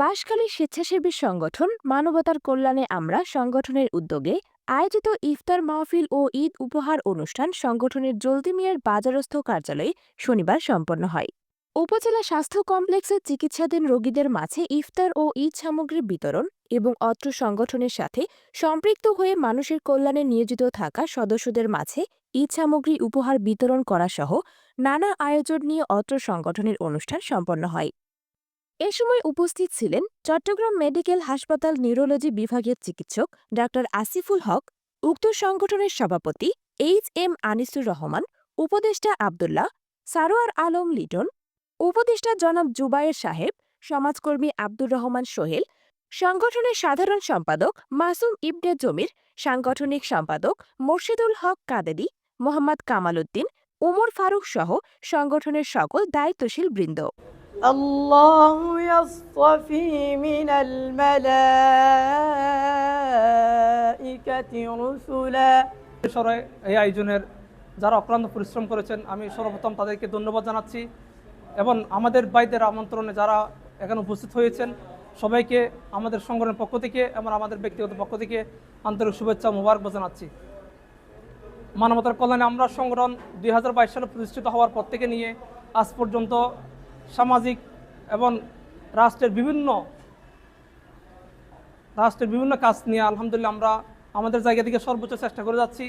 বাঁশখালী স্বেচ্ছাসেবী সংগঠন মানবতার কল্যাণে আমরা সংগঠনের উদ্যোগে আয়োজিত ইফতার মাহফিল ও ঈদ উপহার অনুষ্ঠান সংগঠনের জলদি মিয়ার বাজারস্থ কার্যালয়ে শনিবার সম্পন্ন হয়। উপজেলা স্বাস্থ্য কমপ্লেক্সে চিকিৎসাধীন রোগীদের মাঝে ইফতার ও ঈদ সামগ্রী বিতরণ এবং অত্র সংগঠনের সাথে সম্পৃক্ত হয়ে মানুষের কল্যাণে নিয়োজিত থাকা সদস্যদের মাঝে ঈদ সামগ্রী উপহার বিতরণ করা সহ নানা আয়োজন নিয়ে অত্র সংগঠনের অনুষ্ঠান সম্পন্ন হয়। এ সময় উপস্থিত ছিলেন চট্টগ্রাম মেডিকেল হাসপাতাল নিউরোলজি বিভাগের চিকিৎসক ডা আসিফুল হক, উক্ত সংগঠনের সভাপতি এইচ এম আনিসুর রহমান, উপদেষ্টা আবদুল্লাহ, সারোয়ার আলম লিটন, উপদেষ্টা জনাব জুবায়ের সাহেব, সমাজকর্মী আব্দুর রহমান সোহেল, সংগঠনের সাধারণ সম্পাদক মাসুম ইবনে জমির, সাংগঠনিক সম্পাদক মোর্শেদুল হক কাদেরি মোহাম্মদ কামাল উদ্দিন ওমর ফারুক সহ সংগঠনের সকল দায়িত্বশীল বৃন্দ। الله يصطفي من الملائكة رسلا সরে এই আয়োজনের যারা অক্লান্ত পরিশ্রম করেছেন আমি সর্বপ্রথম তাদেরকে ধন্যবাদ জানাচ্ছি এবং আমাদের ভাইদের আমন্ত্রণে যারা এখানে উপস্থিত হয়েছেন সবাইকে আমাদের সংগঠনের পক্ষ থেকে এবং আমাদের ব্যক্তিগত পক্ষ থেকে আন্তরিক শুভেচ্ছা মোবারক জানাচ্ছি মানবতার কল্যাণে আমরা সংগঠন দুই সালে প্রতিষ্ঠিত হওয়ার পর থেকে নিয়ে আজ পর্যন্ত সামাজিক এবং রাষ্ট্রের বিভিন্ন রাষ্ট্রের বিভিন্ন কাজ নিয়ে আলহামদুলিল্লাহ আমরা আমাদের জায়গা থেকে সর্বোচ্চ চেষ্টা করে যাচ্ছি।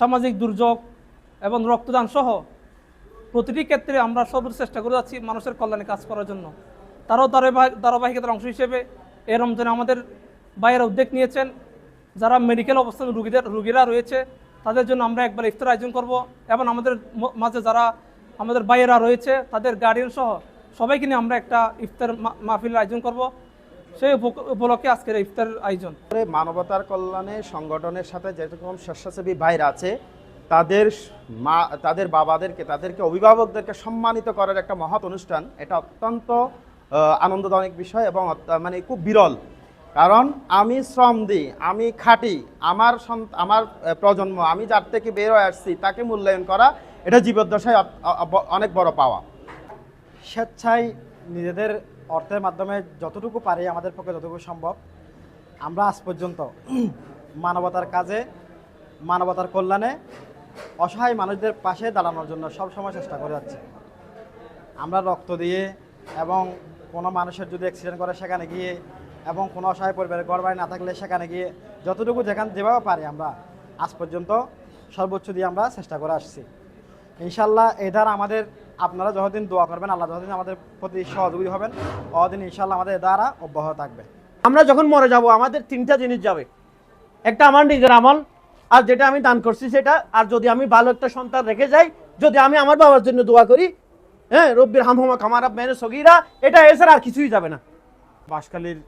সামাজিক দুর্যোগ এবং রক্তদান সহ প্রতিটি ক্ষেত্রে আমরা সর্বোচ্চ চেষ্টা করে যাচ্ছি মানুষের কল্যাণে কাজ করার জন্য। তারাও ধারাবাহিক ধারাবাহিকতার অংশ হিসেবে এ রমজানে আমাদের বাইরের উদ্যোগ নিয়েছেন। যারা মেডিকেল অবস্থায় রুগীদের রুগীরা রয়েছে, তাদের জন্য আমরা একবার ইফতার আয়োজন করব এবং আমাদের মাঝে যারা আমাদের বাইরেরা রয়েছে, তাদের গার্ডিয়ান সহ সবাইকে নিয়ে আমরা একটা ইফতার মা- মাহফিলের আয়োজন করব। সেই উপ- উপলক্ষে আজকের ইফতার আয়োজন। মানবতার কল্যাণে, সংগঠনের সাথে যেরকম স্বেচ্ছাসেবী ভাইরা আছে, তাদের মা, তাদের বাবাদেরকে, তাদেরকে অভিভাবকদেরকে সম্মানিত করার একটা মহৎ অনুষ্ঠান। এটা অত্যন্ত আনন্দদায়ক বিষয় এবং মানে খুব বিরল। কারণ আমি শ্রম দিই আমি খাটি, আমার আমার প্রজন্ম, আমি যার থেকে বের হয়ে আসছি, তাকে মূল্যায়ন করা এটা জীবদ্দশায় অনেক বড় পাওয়া। স্বেচ্ছায় নিজেদের অর্থের মাধ্যমে যতটুকু পারি আমাদের পক্ষে যতটুকু সম্ভব, আমরা আজ পর্যন্ত মানবতার কাজে, মানবতার কল্যাণে অসহায় মানুষদের পাশে দাঁড়ানোর জন্য সব সময় চেষ্টা করে যাচ্ছি। আমরা রক্ত দিয়ে এবং কোনো মানুষের যদি অ্যাক্সিডেন্ট করে সেখানে গিয়ে এবং কোনো অসহায় পরিবারের ঘর বাড়ি না থাকলে সেখানে গিয়ে যতটুকু যেখানে যেভাবে পারি আমরা আজ পর্যন্ত সর্বোচ্চ দিয়ে আমরা চেষ্টা করে আসছি। ইনশাল্লাহ এই দ্বারা আমাদের আপনারা যতদিন দোয়া করবেন আল্লাহ যতদিন আমাদের প্রতি সহযোগী হবেন ততদিন ইনশাল্লাহ আমাদের এ দ্বারা অব্যাহত থাকবে। আমরা যখন মরে যাব আমাদের তিনটা জিনিস যাবে। একটা আমার নিজের আমল আর যেটা আমি দান করছি সেটা আর যদি আমি ভালো একটা সন্তান রেখে যাই যদি আমি আমার বাবার জন্য দোয়া করি হ্যাঁ রব্বির হামহমা কামারা মেনে সগিরা এটা এছাড়া আর কিছুই যাবে না। বাঁশখালীর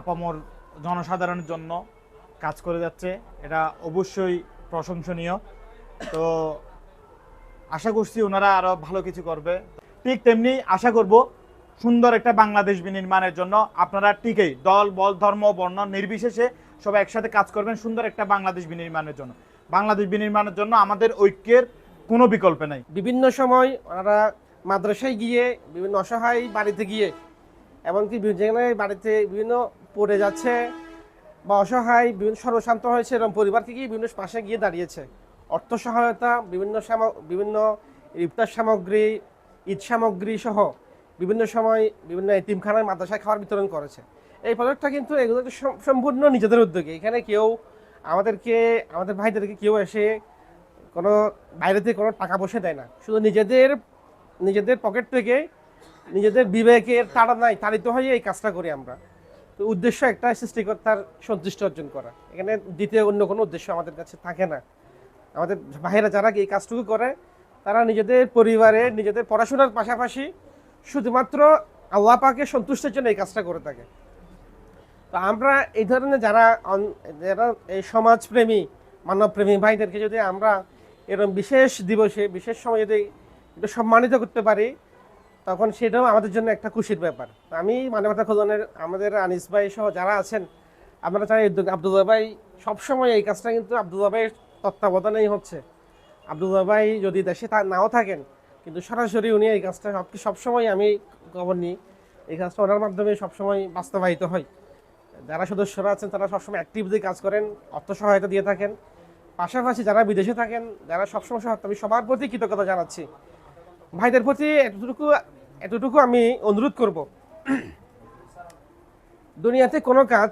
আপামর জনসাধারণের জন্য কাজ করে যাচ্ছে এটা অবশ্যই প্রশংসনীয়। তো আশা করছি ওনারা আরও ভালো কিছু করবে। ঠিক তেমনি আশা করব সুন্দর একটা বাংলাদেশ বিনির্মাণের জন্য আপনারা ঠিকই দল, বল, ধর্ম, বর্ণ নির্বিশেষে সবাই একসাথে কাজ করবেন সুন্দর একটা বাংলাদেশ বিনির্মাণের জন্য। বাংলাদেশ বিনির্মাণের জন্য আমাদের ঐক্যের কোনো বিকল্প নেই। বিভিন্ন সময় ওনারা মাদ্রাসায় গিয়ে বিভিন্ন অসহায় বাড়িতে গিয়ে, এমনকি জায়গায় বাড়িতে বিভিন্ন পড়ে যাচ্ছে বা অসহায়, বিভিন্ন সর্বশান্ত হয়েছে এরকম পরিবারকে গিয়ে বিভিন্ন পাশে গিয়ে দাঁড়িয়েছে। অর্থ সহায়তা, বিভিন্ন বিভিন্ন ইফতার সামগ্রী, ঈদ সামগ্রী সহ বিভিন্ন সময় বিভিন্ন এতিমখানায় মাদ্রাসায় খাবার বিতরণ করেছে। এই প্রজেক্টটা কিন্তু এগুলো সম্পূর্ণ নিজেদের উদ্যোগে। এখানে কেউ আমাদেরকে, আমাদের ভাইদেরকে কেউ এসে কোনো বাইরে থেকে কোনো টাকা পয়সা দেয় না। শুধু নিজেদের নিজেদের পকেট থেকে, নিজেদের বিবেকের তাড়া নাই তাড়িত হয়ে এই কাজটা করি আমরা। তো উদ্দেশ্য একটা সৃষ্টিকর্তার সন্তুষ্ট অর্জন করা। এখানে দ্বিতীয় অন্য কোনো উদ্দেশ্য আমাদের কাছে থাকে না। আমাদের ভাইয়েরা যারা এই কাজটুকু করে, তারা নিজেদের পরিবারে, নিজেদের পড়াশোনার পাশাপাশি শুধুমাত্র আল্লাহ পাকে সন্তুষ্টের জন্য এই কাজটা করে থাকে। তো আমরা এই ধরনের যারা যারা এই সমাজপ্রেমী, মানবপ্রেমী ভাইদেরকে যদি আমরা এরকম বিশেষ দিবসে, বিশেষ সময় যদি একটু সম্মানিত করতে পারি, তখন সেটাও আমাদের জন্য একটা খুশির ব্যাপার। আমি মানবতা খোঁজনের আমাদের আনিস ভাই সহ যারা আছেন আমরা চাই উদ্যোগ আব্দুল্লাহ ভাই সবসময় এই কাজটা কিন্তু আব্দুল্লাহ ভাইয়ের তত্ত্বাবধানেই হচ্ছে। আব্দুল্লাহ ভাই যদি দেশে তা নাও থাকেন, কিন্তু সরাসরি উনি এই কাজটা সব সবসময় আমি খবর নিই। এই কাজটা ওনার মাধ্যমে সবসময় বাস্তবায়িত হয়। যারা সদস্যরা আছেন, তারা সবসময় অ্যাক্টিভলি কাজ করেন, অর্থ সহায়তা দিয়ে থাকেন। পাশাপাশি যারা বিদেশে থাকেন, যারা সবসময় সহায়তা আমি সবার প্রতি কৃতজ্ঞতা জানাচ্ছি। ভাইদের প্রতি এতটুকু এতটুকু আমি অনুরোধ করব। দুনিয়াতে কোনো কাজ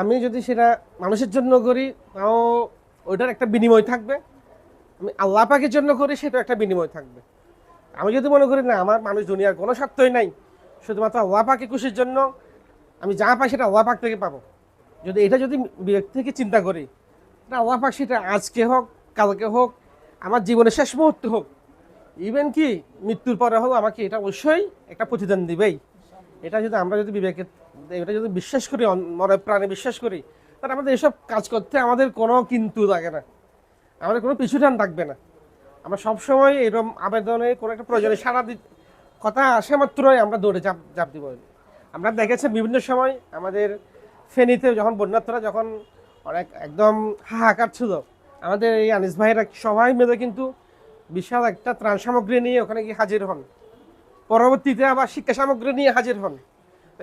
আমি যদি সেটা মানুষের জন্য করি, তাও ওইটার একটা বিনিময় থাকবে। আমি আল্লাহ পাকের জন্য করি সেটা একটা বিনিময় থাকবে। আমি যদি মনে করি, না, আমার মানুষ দুনিয়ার কোনো স্বার্থই নাই, শুধুমাত্র আল্লাহ পাকে খুশির জন্য, আমি যা পাই সেটা আল্লাহ পাক থেকে পাবো। যদি এটা যদি বিবেক থেকে চিন্তা করি আল্লাহ পাক সেটা আজকে হোক, কালকে হোক, আমার জীবনের শেষ মুহূর্তে হোক ইভেন কি মৃত্যুর পরে হোক, আমাকে এটা অবশ্যই একটা প্রতিদান দিবেই। এটা যদি আমরা যদি বিবেকে এটা যদি বিশ্বাস করি মনে প্রাণে বিশ্বাস করি, তাহলে আমাদের এসব কাজ করতে আমাদের কোনো কিন্তু লাগে না। আমাদের কোনো পিছুটান থাকবে না। আমরা সবসময় এরকম আবেদনে কোনো একটা প্রয়োজনে সারা কথা আসে মাত্রই আমরা দৌড়ে চাপ চাপ দিব। আমরা দেখেছি বিভিন্ন সময় আমাদের ফেনীতে যখন বন্যার্থরা যখন অনেক একদম হাহাকার ছিল, আমাদের এই আনিস ভাইয়েরা সবাই মিলে কিন্তু বিশাল একটা ত্রাণ সামগ্রী নিয়ে ওখানে গিয়ে হাজির হন। পরবর্তীতে আবার শিক্ষা সামগ্রী নিয়ে হাজির হন।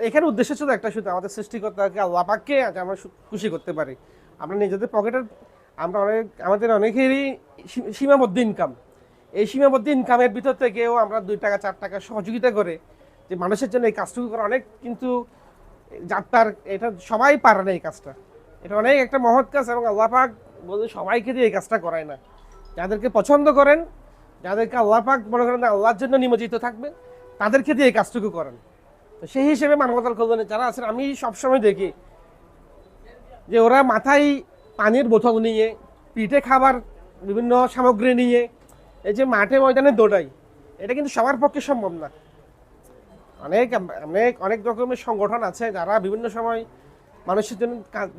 এখানে উদ্দেশ্য ছিল একটা শুধু আমাদের সৃষ্টিকর্তাকে আল্লাহ পাককে আজ আমরা খুশি করতে পারি। আমরা নিজেদের পকেটের আমরা অনেক আমাদের অনেকেরই সীমাবদ্ধ ইনকাম এই সীমাবদ্ধ ইনকামের ভিতর থেকেও আমরা দুই টাকা, চার টাকা সহযোগিতা করে যে মানুষের জন্য এই কাজটুকু করা অনেক কিন্তু যাত্রার এটা সবাই পারে না এই কাজটা। এটা অনেক একটা মহৎ কাজ এবং আল্লাহ পাক বলে সবাইকে দিয়ে এই কাজটা করায় না। যাদেরকে পছন্দ করেন, যাদেরকে আল্লাহ পাক মনে করেন আল্লাহর জন্য নিমজ্জিত থাকবে তাদেরকে দিয়ে এই কাজটুকু করেন। তো সেই হিসেবে মানবতার কল্যাণে যারা আছেন, আমি সবসময় দেখি যে ওরা মাথায় পানির বোতল নিয়ে, পিঠে খাবার, বিভিন্ন সামগ্রী নিয়ে এই যে মাঠে ময়দানে দৌড়াই এটা কিন্তু সবার পক্ষে সম্ভব না। অনেক অনেক অনেক রকমের সংগঠন আছে যারা বিভিন্ন সময় মানুষের জন্য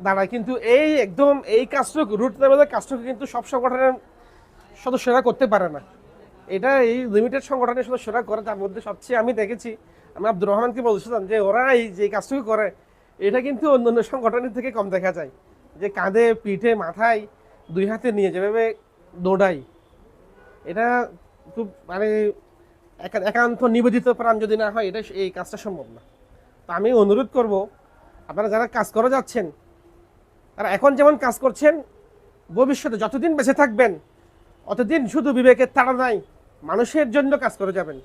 দাঁড়ায়, কিন্তু এই একদম এই কাজটুকু রুট লেভেলের কাজটুকু কিন্তু সব সংগঠনের সদস্যরা করতে পারে না। এটা এই লিমিটেড সংগঠনের সদস্যরা করে তার মধ্যে সবচেয়ে আমি দেখেছি আমি আব্দুর রহমানকে বলছিলাম যে ওরা এই যে কাজটুকু করে, এটা কিন্তু অন্য অন্য সংগঠনের থেকে কম দেখা যায়। যে কাঁধে, পিঠে, মাথায় দুই হাতে নিয়ে যেভাবে দৌড়াই, এটা খুব মানে একা- একান্ত নিবেদিত প্রাণ যদি না হয়, এটা এই কাজটা সম্ভব না। তো আমি অনুরোধ করব, আপনারা যারা কাজ করে যাচ্ছেন, তারা এখন যেমন কাজ করছেন, ভবিষ্যতে যতদিন বেঁচে থাকবেন, অতদিন শুধু বিবেকের তাড়া নাই, মানুষের জন্য কাজ করে যাবেন।